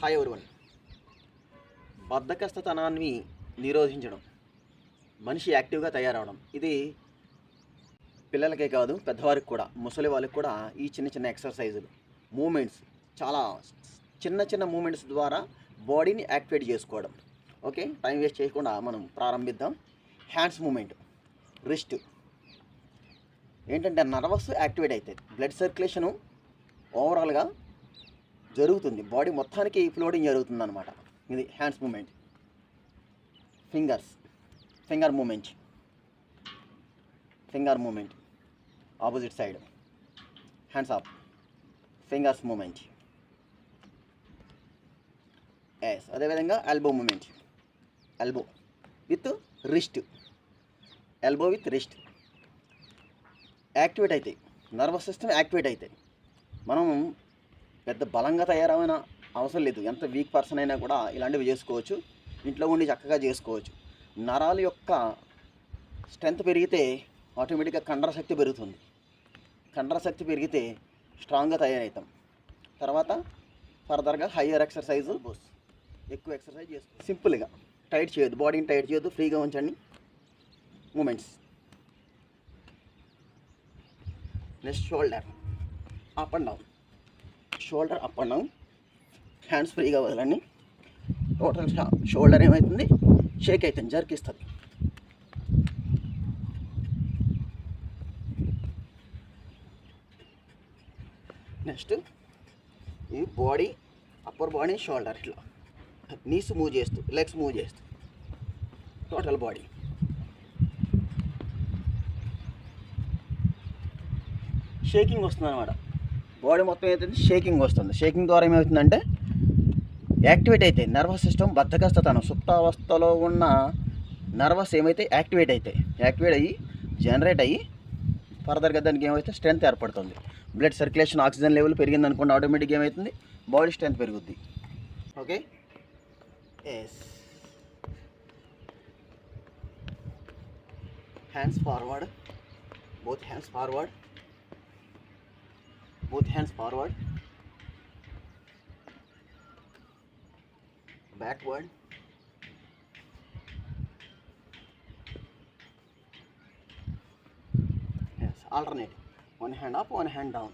Hi everyone బద్ధకస్తతనాన్ని నిరోధించడం మనిషి యాక్టివ్గా తయారవడం ఇది పిల్లలకే కాదు పెద్దవారికి కూడా ముసలి వాళ్ళకి కూడా ఈ చిన్న చిన్న ఎక్సర్సైజులు మూమెంట్స్ చాలా చిన్న చిన్న మూమెంట్స్ ద్వారా బాడీని యాక్టివేట్ చేసుకోవడం. ఓకే టైం వేస్ట్ చేయకుండా మనం ప్రారంభిద్దాం. హ్యాండ్స్ మూమెంట్ రిస్ట్ ఏంటంటే నర్వస్ యాక్టివేట్ అవుతుంది బ్లడ్ సర్క్యులేషను ఓవరాల్గా జరుగుతుంది. బాడీ మొత్తానికి ఫ్లోటింగ్ జరుగుతుంది అనమాట ఇది hands movement. Fingers. Finger movement. Finger movement. Opposite side. Hands up fingers movement. Yes అదేవిధంగా elbow movement. Elbow with wrist. Elbow with wrist. Activate అవుతాయి నర్వస్ సిస్టమ్ యాక్టివేట్ అవుతాయి మనం పెద్ద బలంగా తయారమైన అవసరం లేదు. ఎంత వీక్ పర్సన్ అయినా కూడా ఇలాంటివి చేసుకోవచ్చు. ఇంట్లో ఉండి చక్కగా చేసుకోవచ్చు. నరాల యొక్క స్ట్రెంత్ పెరిగితే ఆటోమేటిక్గా కండర శక్తి పెరుగుతుంది. కండర శక్తి పెరిగితే స్ట్రాంగ్గా తయారవుతాం. తర్వాత ఫర్దర్గా హయ్యర్ ఎక్సర్సైజ్ బోస్ ఎక్కువ ఎక్సర్సైజ్ చేసుకో సింపుల్గా టైట్ చేయొద్దు. బాడీని టైట్ చేయొద్దు. ఫ్రీగా ఉంచండి. Movements next shoulder up and down shoulder up and down. Hands ఫ్రీగా వదలండి. టోటల్ షోల్డర్ ఏమవుతుంది షేక్ అవుతుంది జరికిస్తుంది. నెక్స్ట్ ఈ బాడీ అప్పర్ బాడీ షోల్డర్ ఇట్లా. నీస్ మూవ్ చేస్తూ లెగ్స్ మూవ్ చేస్తూ. Total body. షేకింగ్ వస్తుంది అనమాట బాడీ మొత్తం ఏదైతే షేకింగ్ వస్తుంది. షేకింగ్ ద్వారా ఏమవుతుందంటే యాక్టివేట్ అయితే నర్వస్ సిస్టమ్ బద్దకస్తతనం సుప్తావస్థలో ఉన్న నర్వస్ ఏమైతే యాక్టివేట్ అవుతాయి యాక్టివేట్ అయ్యి జనరేట్ అయ్యి ఫర్దర్గా దానికి ఏమైతే స్ట్రెంత్ ఏర్పడుతుంది. బ్లడ్ సర్క్యులేషన్ ఆక్సిజన్ లెవెల్ పెరిగింది అనుకోండి ఆటోమేటిక్గా ఏమవుతుంది బాడీ స్ట్రెంత్ పెరుగుద్ది. Okay yes hands forward both hands forward both hands forward. Backward. Yes alternate. One hand up one hand down.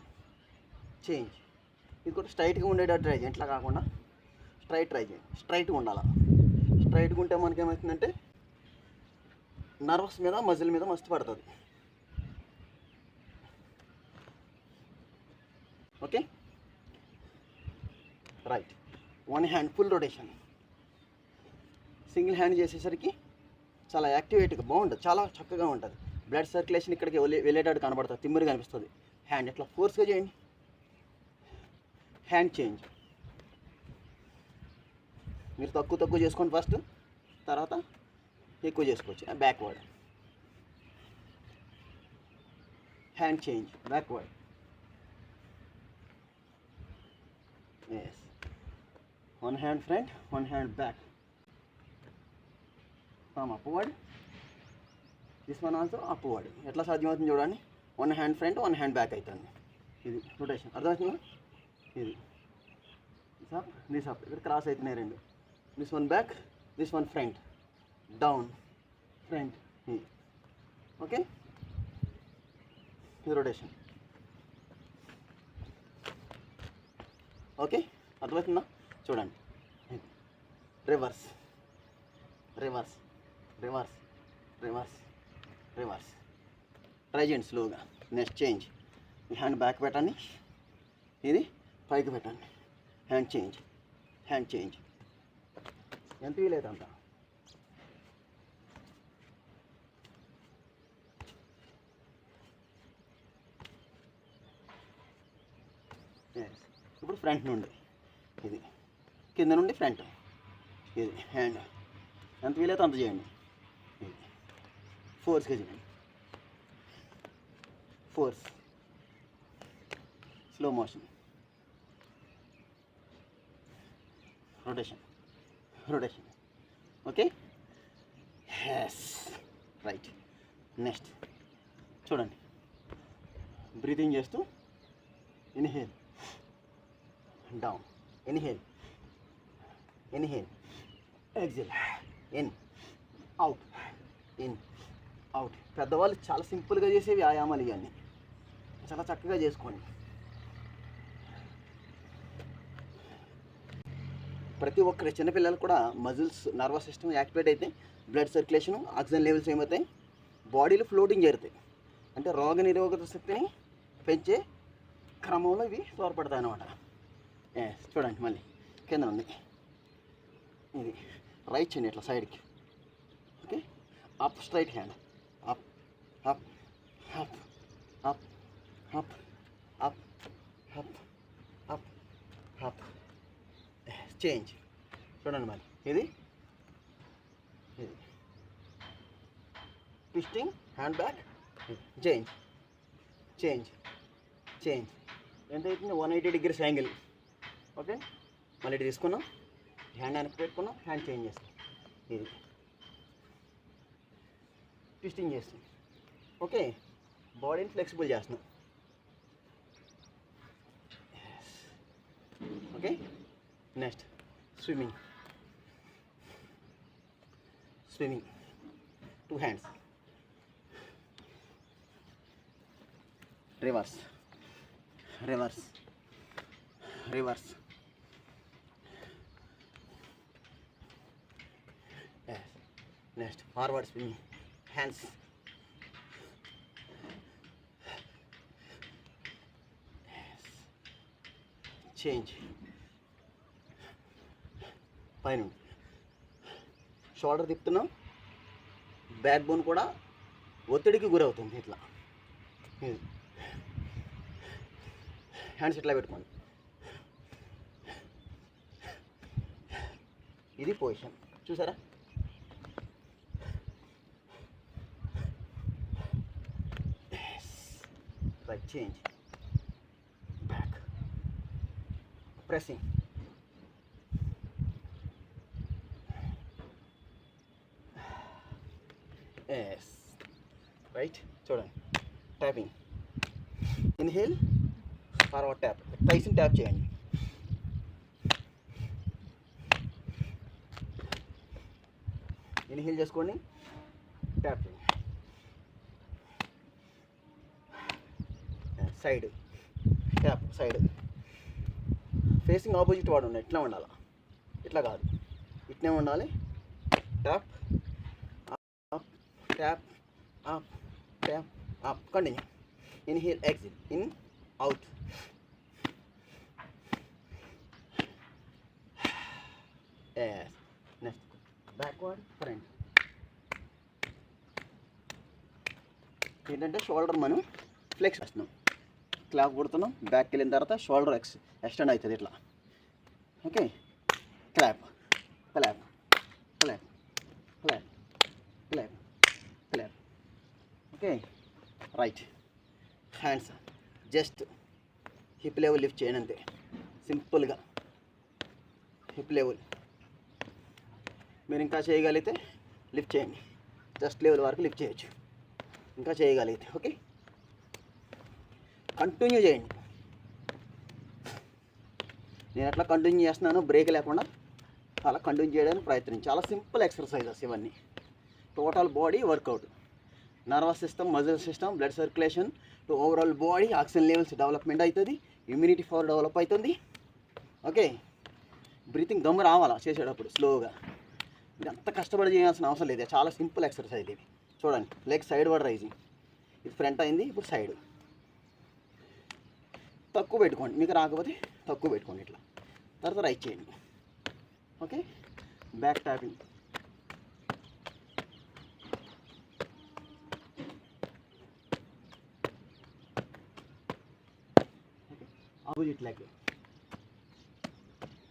Change ఇది కూడా స్ట్రైట్గా ఉండేటట్టు ట్రై చేయండి ఇట్లా కాకుండా స్ట్రైట్ ట్రై చేయండి స్ట్రైట్గా ఉండాలి? స్ట్రైట్గా ఉంటే మనకేమవుతుందంటే నర్వస్ మీద మజిల్ మీద మస్తు పడుతుంది. Okay? Right one hand full rotation single hand చేసేసరికి చాలా యాక్టివేట్గా బాగుంటుంది. చాలా చక్కగా ఉంటుంది. బ్లడ్ సర్క్యులేషన్ ఇక్కడికి వెళ్ళేటట్టు కనబడుతుంది. తిమ్మిరి కనిపిస్తుంది హ్యాండ్ ఇట్లా ఫోర్స్గా చేయండి. హ్యాండ్ చేంజ్ మీరు తక్కువ తక్కువ చేసుకోండి ఫస్ట్ తర్వాత ఎక్కువ చేసుకోవచ్చు. Backward hand change backward yes. One hand front one hand back. From upward. This one also upward. ఎట్లా సాధ్యమవుతుంది చూడండి one hand front one hand back అవుతుంది ఇది రొటేషన్ అర్థమవుతుందా ఇది సార్ దిస్ అప్ ఇక్కడ క్రాస్ అవుతున్నాయి రెండు this one back this one front down front okay ఇది రొటేషన్ ఓకే? అర్థమవుతుందా? చూడండి. Reverse. Reverse. Reverse. Reverse. Reverse. Try చేయండి స్లోగా. Next change. మీ హ్యాండ్ బ్యాక్ పెట్టండి. ఇది పైకి పెట్టండి. Hand change. Hand change. ఎంత వీలైతే అంత. ఇప్పుడు ఫ్రంట్ నుండి. ఇది. కింద నుండి ఫ్రంట్. ఇది. హ్యాండ్. ఎంత వీలైతే అంత చేయండి. ఇది. ఫోర్స్గా చేయండి. Force. Slow motion. Rotation. Rotation. Okay? Yes right next చూడండి. బ్రీతింగ్ చేస్తూ. Inhale. Down inhale inhale exhale in out in out పెద్దవాళ్ళు చాలా సింపుల్గా చేసే వ్యాయామాలు ఇవన్నీ. చాలా చక్కగా చేసుకోండి. ప్రతి ఒక్కరి చిన్నపిల్లలు కూడా మజిల్స్ నర్వస్ సిస్టమ్ యాక్టివేట్ అయితే బ్లడ్ సర్క్యులేషన్ ఆక్సిజన్ లెవెల్స్ ఏమవుతాయి? బాడీలో ఫ్లోటింగ్ జరుగుతాయి అంటే రోగ నిరోధక శక్తిని పెంచే క్రమంలో ఇవి తోడ్పడతాయి అన్నమాట. చూడండి మళ్ళీ. కింద ఉంది. ఇది రైట్ చేయండి ఇట్లా సైడ్కి okay up straight hand up up up up up up up up up change చూడండి మరి ఇది? ఇది. Twisting hand back change change change ఎంత అవుతుంది one eighty degrees angle okay? మళ్ళీ ఇటు తీసుకున్నాం. హ్యాండ్ వెనక్కి పెట్టుకున్నాం. హ్యాండ్ చేంజ్ చేస్తాం. ఇది. ట్విస్టింగ్ చేస్తాం. ఓకే? బాడీని ఫ్లెక్సిబుల్ చేస్తున్నాం. Okay? Next swimming swimming two hands reverse reverse reverse. Next forward swimming hands change పైన షోల్డర్ తిప్పుతున్నాం. బ్యాక్ బోన్ కూడా ఒత్తిడికి గురవుతుంది ఇట్లా. హ్యాండ్స్ ఇట్లా పెట్టుకోండి. ఇది పొజిషన్. చూసారా? Right change back pressing yes right చూడండి. ట్యాపింగ్ ఇన్హేల్ ఫార్వర్డ్ ట్యాప్ టైసిన్ ట్యాప్ చేయండి. ఇన్హేల్ చేసుకోండి ట్యాప్ చేయండి. Side tap side facing opposite వాడు ఉండాలి ఇట్లా ఉండాలి? ఇట్లా కాదు. ఇట్నే ఉండాలి. Tap up tap up tap up continue inhale exhale in out next backward front ఏంటంటే షోల్డర్ మనం ఫ్లెక్స్ చేస్తున్నాం. క్లాప్ కొడుతున్నాం బ్యాక్కి వెళ్ళిన తర్వాత షోల్డర్ ఎక్స్ ఎక్స్టెండ్ అవుతుంది ఇట్లా. Okay clap clap clap clap clap clap okay right hands just hip level lift చేయండి అంతే సింపుల్గా హిప్ లెవెల్ మీరు ఇంకా చేయగలిగితే లిఫ్ట్ చేయండి. జస్ట్ లెవెల్ వరకు లిఫ్ట్ చేయొచ్చు. ఇంకా చేయగలిగితే ఓకే? కంటిన్యూ చేయండి. నేను అట్లా కంటిన్యూ చేస్తున్నాను బ్రేక్ లేకుండా అలా కంటిన్యూ చేయడానికి ప్రయత్నం చాలా సింపుల్ ఎక్సర్సైజెస్ ఇవన్నీ. Total body workout. Nervous system muscle system blood circulation to overall body oxygen levels development అవుతుంది ఇమ్యూనిటీ పవర్ డెవలప్ అవుతుంది. ఓకే? బ్రీతింగ్ దమ్ము రావాలా చేసేటప్పుడు స్లోగా. మీరు అంత కష్టపడి చేయాల్సిన అవసరం లేదు. చాలా సింపుల్ ఎక్సర్సైజ్ ఇది. చూడండి లెగ్ సైడ్ వర్డ్ రైజింగ్. ఇది ఫ్రంట్ అయింది ఇప్పుడు సైడ్. తక్కువ పెట్టుకోండి. మీకు రాకపోతే తక్కువ పెట్టుకోండి ఇట్లా. తర్వాత రైట్ చేయండి. Okay? Back tapping opposite leg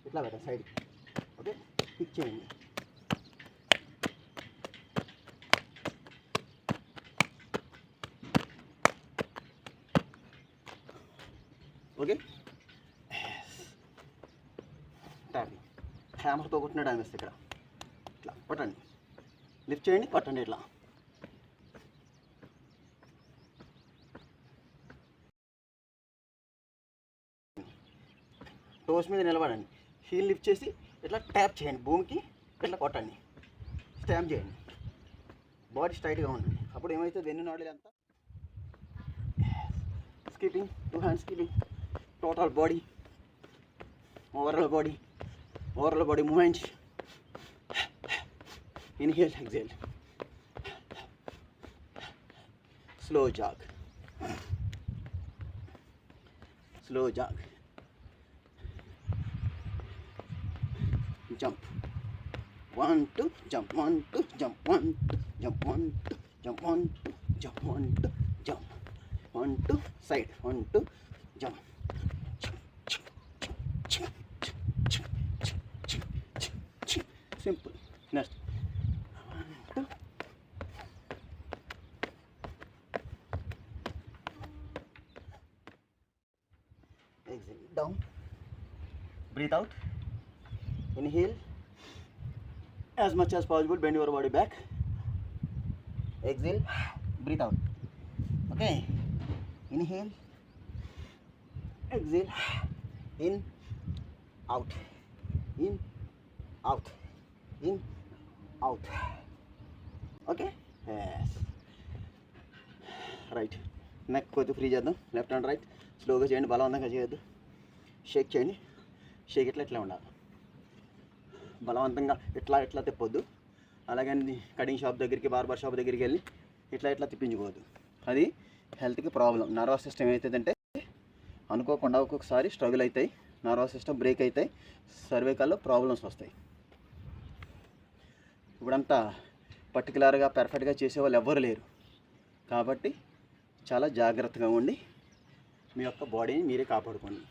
ఇట్లా పెట్టండి సైడ్ ఓకే పిక్ చేయండి. ఓకే? ట్యాపింగ్ హ్యామర్తో కొట్టినట్టు అనిపిస్తుంది ఇక్కడ. ఇట్లా పట్టండి. లిఫ్ట్ చేయండి పట్టండి ఇట్లా. టోస్ మీద నిలబడండి. హీల్ లిఫ్ట్ చేసి ఇట్లా ట్యాప్ చేయండి. భూమికి ఇట్లా కొట్టండి. స్టాంప్ చేయండి. బాడీ స్ట్రైట్గా ఉండండి. అప్పుడు ఏమైతే వెన్ను నాడులు అంతా skipping two hand skipping total body. Overall body. Overall body Movement. inhale exhale. Slow jog. Slow jog. Jump. One two jump. One two jump. One two jump. One two jump. One two jump. One two jump. One two side. One two jump. Inhale as much as possible, bend your body back. Exhale, breathe out. Okay, inhale, exhale, in, out, in, out, in, out. Okay, yes. Right neck కొద్దిగా free చేద్దాం left hand right స్లోగా చేయండి బలవంతంగా చేయొద్దు షేక్ చేయండి షేక్ ఇట్లా ఇట్లా ఉండాలి బలవంతంగా ఇట్లా ఇట్లా తిప్పొద్దు. అలాగని కటింగ్ షాప్ దగ్గరికి బార్బర్ షాప్ దగ్గరికి వెళ్ళి ఇట్లా ఇట్లా తిప్పించుకోవద్దు. అది హెల్త్కి ప్రాబ్లం. నర్వస్ సిస్టమ్ ఏమవుతుందంటే అనుకోకుండా ఒక్కొక్కసారి స్ట్రగుల్ అవుతాయి నర్వస్ సిస్టమ్ బ్రేక్ అవుతాయి సర్వేకాల్లో ప్రాబ్లమ్స్ వస్తాయి. ఇప్పుడంతా పర్టికులర్గా పెర్ఫెక్ట్గా చేసేవాళ్ళు ఎవ్వరు లేరు. కాబట్టి చాలా జాగ్రత్తగా ఉండి మీ యొక్క బాడీని మీరే కాపాడుకోండి.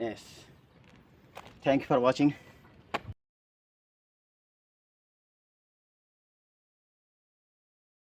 yes. Thank you for watching.